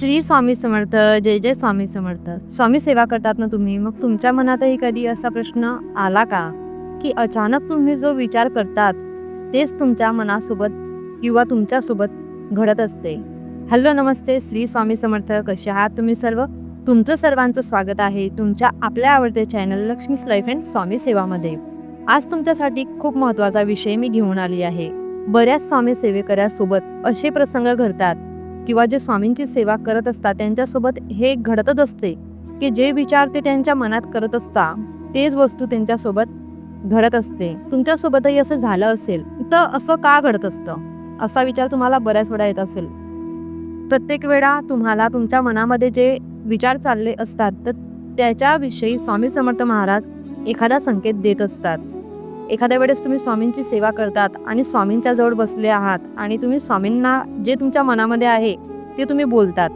श्री स्वामी समर्थ जय जय स्वामी समर्थ. स्वामी सेवा करतात ना तुम्ही? मग तुमच्या मनातही कधी असा प्रश्न आला का? की अचानक तुम्ही जो विचार करतात तेच तुमच्या मनासोबत किंवा तुमच्यासोबत घडत असते. हॅलो नमस्ते. श्री स्वामी समर्थ कसे आहात तुम्ही सर्व? तुमचं सर्वांचं स्वागत आहे तुमच्या आपल्या आवडत्या channel Laxmi's life and Swami सेवामध्ये. आज तुमच्यासाठी खूप महत्त्वाचा विषय मी घेऊन आली आहे. बऱ्याच स्वामी सेवेकऱ्यासोबत असे प्रसंग घडतात. किंवा जे स्वामींची सेवा करत असतात त्यांच्यासोबत हे घडतच असते की जे विचार ते त्यांच्या मनात करत असतात तेच वस्तू त्यांच्यासोबत घडत असते. तुमच्यासोबतही असं झालं असेल तर असं का घडत असतं? असा विचार तुम्हाला बऱ्याच वेळा येत असेल. प्रत्येक वेळा तुम्हाला तुमच्या मनामध्ये जे विचार चालले असतात तर त्याच्याविषयी स्वामी समर्थ महाराज एखादा संकेत देत असतात. एखाद्या वेळेस तुम्ही स्वामींची सेवा करतात आणि स्वामींच्या जवळ बसले आहात आणि तुम्ही स्वामींना जे तुमच्या मनामध्ये आहे ते तुम्ही बोलतात.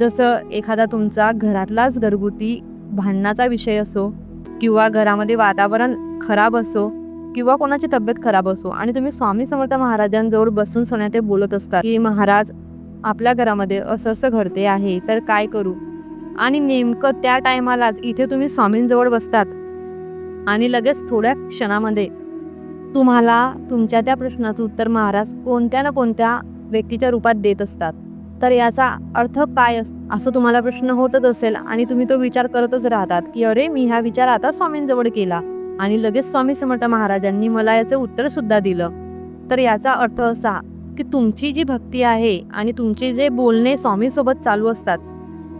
जसं एखादा तुमचा घरातलाच घरगुती भांडणाचा विषय असो किंवा घरामध्ये वातावरण खराब असो किंवा कोणाची तब्येत खराब असो आणि तुम्ही स्वामी समर्थ महाराजांजवळ बसून सोन्या ते बोलत असतात की महाराज आपल्या घरामध्ये असं असं घडते आहे तर काय करू? आणि नेमकं त्या टायमालाच इथे तुम्ही स्वामींजवळ बसतात. आणि लगेच थोड्या क्षणामध्ये तुम्हाला तुमच्या त्या प्रश्नाचं उत्तर महाराज कोणत्या ना कोणत्या व्यक्तीच्या रूपात देत असतात. तर याचा अर्थ काय अस असं तुम्हाला प्रश्न होतच असेल आणि तुम्ही तो विचार करतच राहतात की अरे मी हा विचार आता स्वामींजवळ केला आणि लगेच स्वामी समर्थ महाराजांनी मला याचं उत्तर सुद्धा दिलं. तर याचा अर्थ असा की तुमची जी भक्ती आहे आणि तुमचे जे बोलणे स्वामीसोबत चालू असतात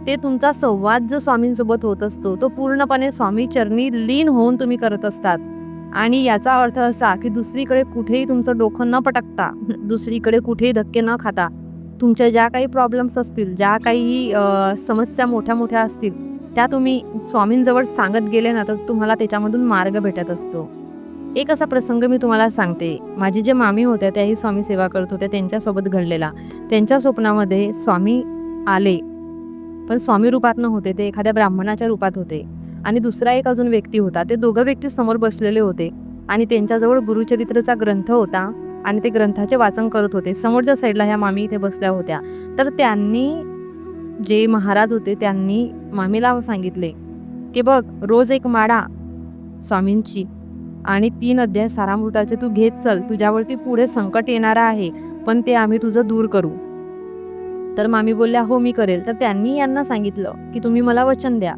ते तुमचा संवाद जो स्वामींसोबत होत असतो तो पूर्णपणे स्वामी चरणी लीन होऊन तुम्ही करत असतात. आणि याचा अर्थ असा की दुसरीकडे कुठेही तुमचं डोकं न पटकता दुसरीकडे कुठेही धक्के न खाता तुमच्या ज्या काही प्रॉब्लेम्स असतील ज्या काही समस्या मोठ्या मोठ्या असतील त्या तुम्ही स्वामींजवळ सांगत गेले ना तर तुम्हाला त्याच्यामधून मार्ग भेटत असतो. एक असा प्रसंग मी तुम्हाला सांगते. माझी जे मामी होत्या त्याही स्वामी सेवा करत होत्या त्यांच्यासोबत घडलेला. त्यांच्या स्वप्नामध्ये स्वामी आले. पण स्वामी रूपात न होते ते एखाद्या ब्राह्मणाच्या रूपात होते. आणि दुसरा एक अजून व्यक्ती होता ते दोघं व्यक्ती समोर बसलेले होते. आणि त्यांच्याजवळ गुरुचरित्रचा ग्रंथ होता आणि ते ग्रंथाचे वाचन करत होते. समोरच्या साईडला ह्या मामी इथे बसल्या होत्या. तर त्यांनी जे महाराज होते त्यांनी मामीला सांगितले की बघ रोज एक माळा स्वामींची आणि तीन अध्याय सारामृताचे तू घेत चल. तुझ्यावरती पुढे संकट येणार आहे पण ते आम्ही तुझं दूर करू. तर मामी बोलल्या हो मी करेल. तर त्यांनी यांना सांगितलं की तुम्ही मला वचन द्या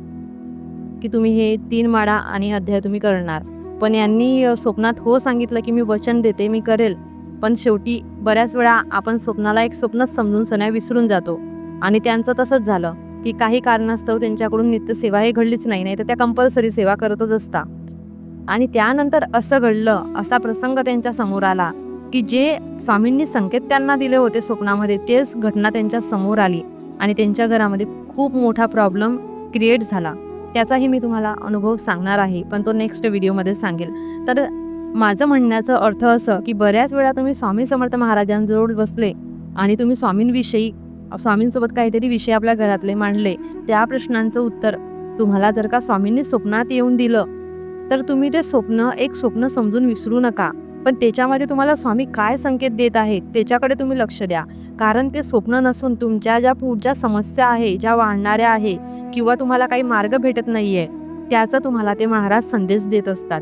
की तुम्ही हे तीन माळा आणि अध्याय तुम्ही करणार. पण यांनी स्वप्नात हो सांगितलं की मी वचन देते मी करेल. पण शेवटी बऱ्याच वेळा आपण स्वप्नाला एक स्वप्नच समजून सण्या विसरून जातो. आणि त्यांचं तसंच झालं की काही कारणास्तव त्यांच्याकडून नित्यसेवा हे घडलीच नाही नाही तर त्या कंपल्सरी सेवा करतच असतात. आणि त्यानंतर असं घडलं असा प्रसंग त्यांच्यासमोर आला. की जे स्वामींनी संकेत त्यांना दिले होते स्वप्नामध्ये तेच घटना त्यांच्यासमोर आली आणि त्यांच्या घरामध्ये खूप मोठा प्रॉब्लेम क्रिएट झाला. त्याचाही मी तुम्हाला अनुभव सांगणार आहे पण तो नेक्स्ट व्हिडिओमध्ये सांगेल. तर माझं म्हणण्याचं अर्थ असं की बऱ्याच वेळा तुम्ही स्वामी समर्थ महाराजांजवळ बसले आणि तुम्ही स्वामींविषयी स्वामींसोबत काहीतरी विषय आपल्या घरातले मांडले त्या प्रश्नांचं उत्तर तुम्हाला जर का स्वामींनी स्वप्नात येऊन दिलं तर तुम्ही ते स्वप्न एक स्वप्न समजून विसरू नका. पण त्याच्यामध्ये तुम्हाला स्वामी काय संकेत देत आहेत त्याच्याकडे तुम्ही लक्ष द्या. कारण ते स्वप्न नसून तुमच्या ज्या पुढच्या समस्या आहे ज्या वाढणाऱ्या आहे किंवा तुम्हाला काही मार्ग भेटत नाहीये त्याचा तुम्हाला ते महाराज संदेश देत असतात.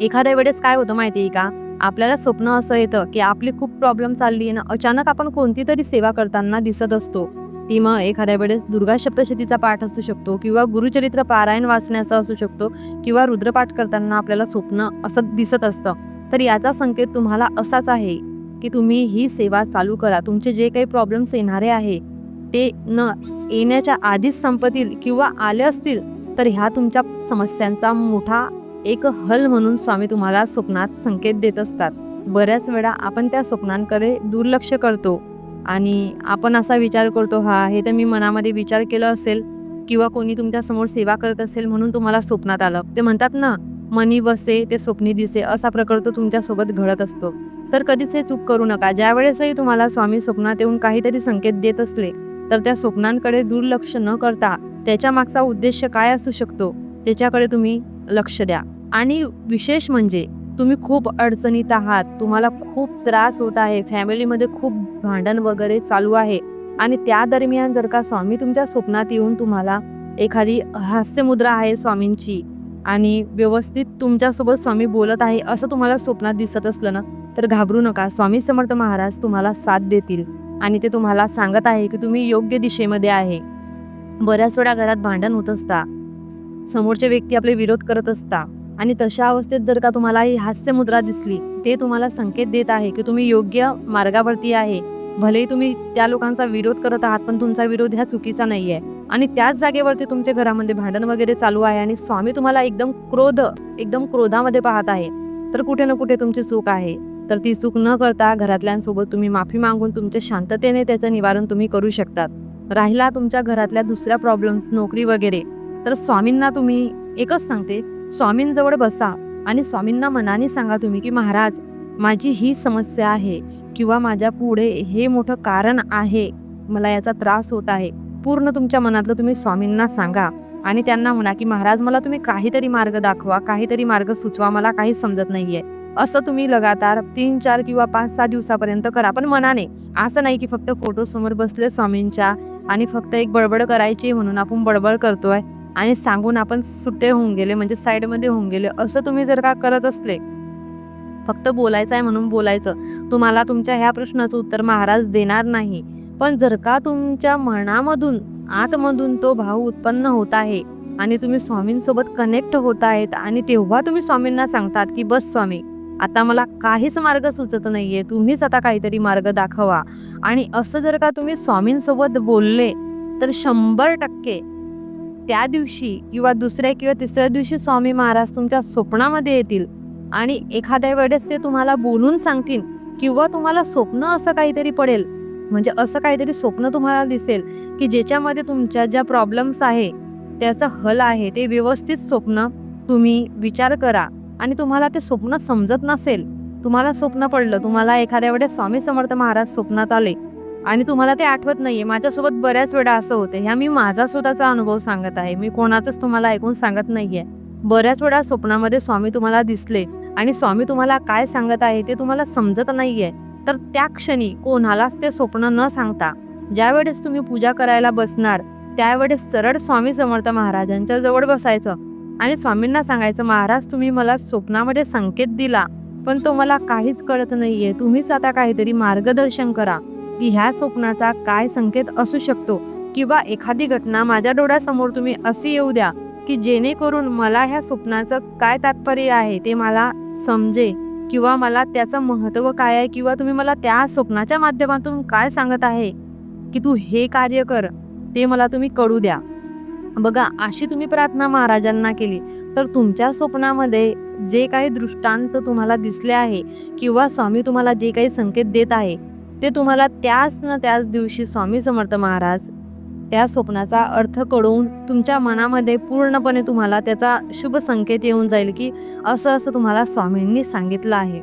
एखाद्या वेळेस काय होतं माहिती आहे का? आपल्याला स्वप्न असं येतं की आपली खूप प्रॉब्लेम चालली आहे ना अचानक आपण कोणती तरी सेवा करताना दिसत असतो. ती मग एखाद्या वेळेस दुर्गा सप्तशतीचा पाठ असू शकतो किंवा गुरुचरित्र पारायण वाचण्याचा असू शकतो किंवा रुद्रपाठ करताना आपल्याला स्वप्न असं दिसत असतं. तर याचा संकेत तुम्हाला असाच आहे की तुम्ही ही सेवा चालू करा. तुमचे जे काही प्रॉब्लेम्स येणारे आहे ते न येण्याच्या आधीच संपतील किंवा आले असतील तर ह्या तुमच्या समस्यांचा मोठा एक हल म्हणून स्वामी तुम्हाला स्वप्नात संकेत देत असतात. बऱ्याच वेळा आपण त्या स्वप्नांकडे दुर्लक्ष करतो आणि आपण असा विचार करतो हा हे तर मी मनामध्ये विचार केलं असेल किंवा कोणी तुमच्यासमोर सेवा करत असेल म्हणून तुम्हाला स्वप्नात आलं. ते म्हणतात ना मनी बसे ते स्वप्नी दिसे असा प्रकार तो तुमच्यासोबत घडत असतो. तर कधीच हे चूक करू नका. ज्यावेळेसही तुम्हाला स्वामी स्वप्नात येऊन काहीतरी संकेत देत असले तर त्या स्वप्नांकडे दुर्लक्ष न करता त्याच्या मागचा उद्देश काय असू शकतो त्याच्याकडे तुम्ही लक्ष द्या. आणि विशेष म्हणजे तुम्ही खूप अडचणीत आहात तुम्हाला खूप त्रास होत आहे फॅमिलीमध्ये खूप भांडण वगैरे चालू आहे. आणि त्या दरम्यान जर का स्वामी तुमच्या स्वप्नात येऊन तुम्हाला एखादी हास्यमुद्रा आहे स्वामींची आणि व्यवस्थित तुमच्यासोबत स्वामी बोलत आहे असं तुम्हाला स्वप्नात दिसत असलं ना तर घाबरू नका. स्वामी समर्थ महाराज तुम्हाला साथ देतील. आणि ते तुम्हाला सांगत आहे की तुम्ही योग्य दिशेमध्ये आहे. बऱ्याच वेळा घरात भांडण होत असता. समोरचे व्यक्ती आपले विरोध करत असता. आणि तशा अवस्थेत जर का तुम्हाला ही हास्यमुद्रा दिसली ते तुम्हाला संकेत देत आहे की तुम्ही योग्य मार्गावरती आहे. भलेही तुम्ही त्या लोकांचा विरोध करत आहात पण तुमचा विरोध ह्या चुकीचा नाही आहे आणि त्याच जागेवरती तुमच्या घरामध्ये भांडण वगैरे चालू आहे आणि स्वामी तुम्हाला एकदम क्रोध एकदम क्रोधामध्ये पाहत आहे तर कुठे ना कुठे तुमची चूक आहे. तर ती चूक न करता घरातल्यांसोबत तुम्ही माफी मागून तुमच्या शांततेने त्याचं निवारण तुम्ही करू शकतात. राहिला तुमच्या घरातल्या दुसऱ्या प्रॉब्लेम्स नोकरी वगैरे तर स्वामींना तुम्ही एकच सांगते स्वामींजवळ बसा आणि स्वामींना मनाने सांगा तुम्ही की महाराज माझी ही समस्या आहे किंवा माझ्या पुढे हे मोठं कारण आहे मला याचा त्रास होत आहे. पूर्ण तुमच्या मनातलं तुम्ही स्वामींना सांगा आणि त्यांना म्हणा की महाराज मला तुम्ही काहीतरी मार्ग दाखवा काहीतरी मार्ग सुचवा मला काही समजत नाहीये. असं तुम्ही लगातार तीन चार किंवा पाच सहा दिवसापर्यंत करा. पण मनाने असं नाही की फक्त फोटो समोर बसले स्वामींच्या आणि फक्त एक बडबड करायची म्हणून आपण बडबड करतोय आणि सांगून आपण सुट्टे होऊन गेले म्हणजे साईडमध्ये होऊन गेले असं तुम्ही जर का करत असले फक्त बोलायचं आहे म्हणून बोलायचं. तुम्हाला तुमच्या ह्या प्रश्नाचं उत्तर महाराज देणार नाही. पण जर का तुमच्या मनामधून आतमधून तो भाव उत्पन्न होत आहे आणि तुम्ही स्वामींसोबत कनेक्ट होत आहेत आणि तेव्हा तुम्ही स्वामींना सांगतात की बस स्वामी आता मला काहीच मार्ग सुचत नाहीये तुम्हीच आता काहीतरी मार्ग दाखवा. आणि असं जर का तुम्ही स्वामींसोबत बोलले तर शंभर टक्के त्या दिवशी किंवा दुसऱ्या किंवा तिसऱ्या दिवशी स्वामी महाराज तुमच्या स्वप्नामध्ये येतील आणि एखाद्या वेळेस ते तुम्हाला बोलून सांगतील किंवा तुम्हाला स्वप्न असं काहीतरी पडेल म्हणजे असं काहीतरी स्वप्न तुम्हाला दिसेल की ज्याच्यामध्ये तुमच्या ज्या प्रॉब्लेम्स आहे त्याचं हल आहे ते व्यवस्थित स्वप्न तुम्ही विचार करा आणि तुम्हाला ते स्वप्न समजत नसेल तुम्हाला स्वप्न पडलं तुम्हाला एखाद्या वेळेस स्वामी समर्थ महाराज स्वप्नात आले आणि तुम्हाला ते आठवत नाहीये. माझ्यासोबत बऱ्याच वेळा असं होतं. ह्या मी माझा स्वतःचा अनुभव सांगत आहे. मी कोणाचंच तुम्हाला ऐकून सांगत नाहीये. बऱ्याच वेळा स्वप्नामध्ये स्वामी तुम्हाला दिसले आणि स्वामी तुम्हाला काय सांगत आहे ते तुम्हाला समजत नाहीये. तर त्या क्षणी कोणालाच ते स्वप्न न सांगता ज्यावेळेस तुम्ही पूजा करायला बसणार त्यावेळेस सरळ स्वामी समर्थ महाराजांच्या जवळ बसायचं आणि स्वामींना सांगायचं महाराज तुम्ही मला स्वप्नामध्ये संकेत दिला पण तो मला काहीच कळत नाहीये. तुम्हीच आता काहीतरी मार्गदर्शन करा की ह्या स्वप्नाचा काय संकेत असू शकतो किंवा एखादी घटना माझ्या डोळ्यासमोर तुम्ही अशी येऊ द्या की जेणेकरून मला ह्या स्वप्नाचं काय तात्पर्य आहे ते मला समजे. किंवा मला त्याचं महत्त्व काय आहे किंवा तुम्ही मला त्या स्वप्नाच्या माध्यमातून काय सांगत आहे की तू हे कार्य कर ते मला तुम्ही कळू द्या. बघा अशी तुम्ही प्रार्थना महाराजांना केली तर तुमच्या स्वप्नामध्ये जे काही दृष्टांत तुम्हाला दिसले आहे किंवा स्वामी तुम्हाला जे काही संकेत देत आहे ते तुम्हाला त्याच न त्याच दिवशी स्वामी समर्थ महाराज त्या स्वप्नाचा अर्थ कळवून तुमच्या मनामध्ये पूर्णपणे तुम्हाला त्याचा शुभ संकेत येऊन जाईल की असं असं तुम्हाला स्वामींनी सांगितलं आहे.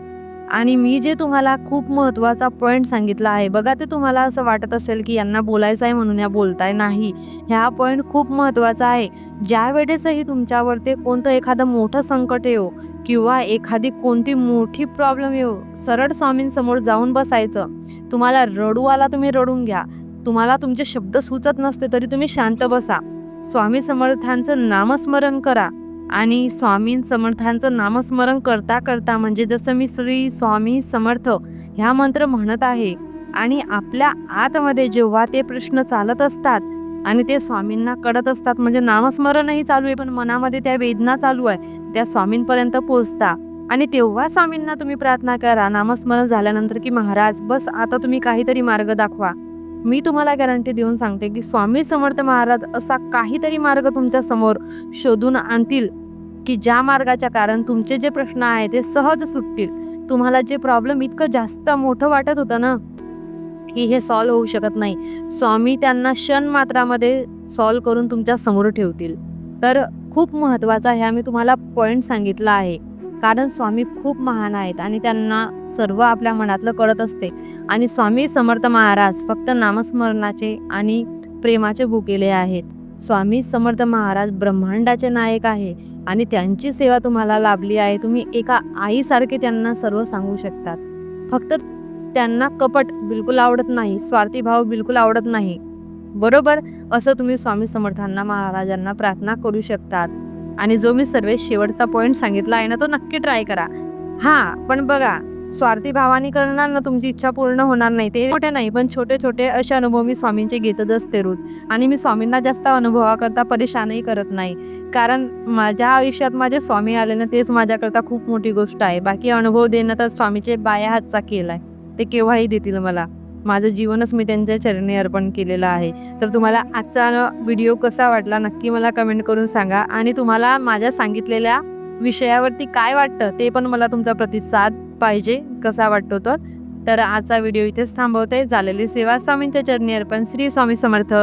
आणि मी जे तुम्हाला खूप महत्त्वाचा पॉईंट सांगितला आहे बघा ते तुम्हाला असं वाटत असेल की यांना बोलायचं आहे म्हणून या बोलताय नाही. ह्या पॉईंट खूप महत्त्वाचा आहे. ज्या वेळेसही तुमच्यावर ते कोणतं एखादं मोठं संकट येऊ किंवा एखादी कोणती मोठी प्रॉब्लेम येऊ सरळ स्वामींसमोर जाऊन बसायचं. तुम्हाला रडू आला तुम्ही रडून घ्या. तुम्हाला तुमचे शब्द सुचत नसते तरी तुम्ही शांत बसा. स्वामी समर्थांचं नामस्मरण करा. आणि स्वामी समर्थांचं नामस्मरण करता करता म्हणजे जसं मी श्री स्वामी समर्थ ह्या मंत्र म्हणत आहे. आणि आपल्या आतमध्ये जेव्हा ते प्रश्न चालत असतात आणि ते स्वामींना कळत असतात म्हणजे नामस्मरणही चालू आहे पण मनामध्ये त्या वेदना चालू आहे त्या स्वामींपर्यंत पोचता आणि तेव्हा स्वामींना तुम्ही प्रार्थना करा. नामस्मरण झाल्यानंतर की महाराज बस आता तुम्ही काहीतरी मार्ग दाखवा. मी तुम्हाला गॅरंटी देऊन सांगते की स्वामी समर्थ महाराज असा काहीतरी मार्ग तुमच्यासमोर शोधून आणतील की ज्या मार्गाच्या कारण तुमचे जे प्रश्न आहे ते सहज सुटतील. तुम्हाला जे प्रॉब्लेम इतकं जास्त मोठं वाटत होतं ना की हे सॉल्व होऊ शकत नाही. स्वामी त्यांना क्षण मात्रामध्ये सॉल्व करून तुमच्यासमोर ठेवतील. तर खूप महत्त्वाचा ह्या मी तुम्हाला पॉईंट सांगितला आहे. कारण स्वामी खूप महान आहेत आणि त्यांना सर्व आपल्या मनातलं कळत असते. आणि स्वामी समर्थ महाराज फक्त नामस्मरणाचे आणि प्रेमाचे भुकेले आहेत. स्वामी समर्थ महाराज ब्रह्मांडाचे नायक आहे आणि त्यांची सेवा तुम्हाला लाभली आहे. तुम्ही एका आईसारखे त्यांना सर्व सांगू शकतात. फक्त त्यांना कपट बिलकुल आवडत नाही स्वार्थी भाव बिलकुल आवडत नाही. बरोबर? असं तुम्ही स्वामी समर्थांना महाराजांना प्रार्थना करू शकतात. आणि जो मी सर्वे शेवटचा पॉईंट सांगितला आहे ना तो नक्की ट्राय करा. हां पण बघा स्वार्थी भावाने करणार ना तुमची इच्छा पूर्ण होणार नाही. ते मोठे नाही पण छोटे छोटे असे अनुभव मी स्वामींचे घेतच असते रोज. आणि मी स्वामींना जास्त अनुभवाकरता परेशानही करत नाही. कारण माझ्या आयुष्यात माझे स्वामी आले ना तेच माझ्याकरता खूप मोठी गोष्ट आहे. बाकी अनुभव देणं तर स्वामीचे बाया हातचा केला आहे. ते केव्हाही देतील मला. माझं जीवनच मी त्यांच्या चरणी अर्पण केलेलं आहे. तर तुम्हाला आजचा व्हिडिओ कसा वाटला नक्की मला कमेंट करून सांगा. आणि तुम्हाला माझ्या सांगितलेल्या विषयावरती काय वाटतं ते पण मला तुमचा प्रतिसाद पाहिजे कसा वाटतो तर. तर आजचा व्हिडिओ इथेच थांबवते. झालेली सेवा स्वामींच्या चरणी अर्पण. श्री स्वामी समर्थ.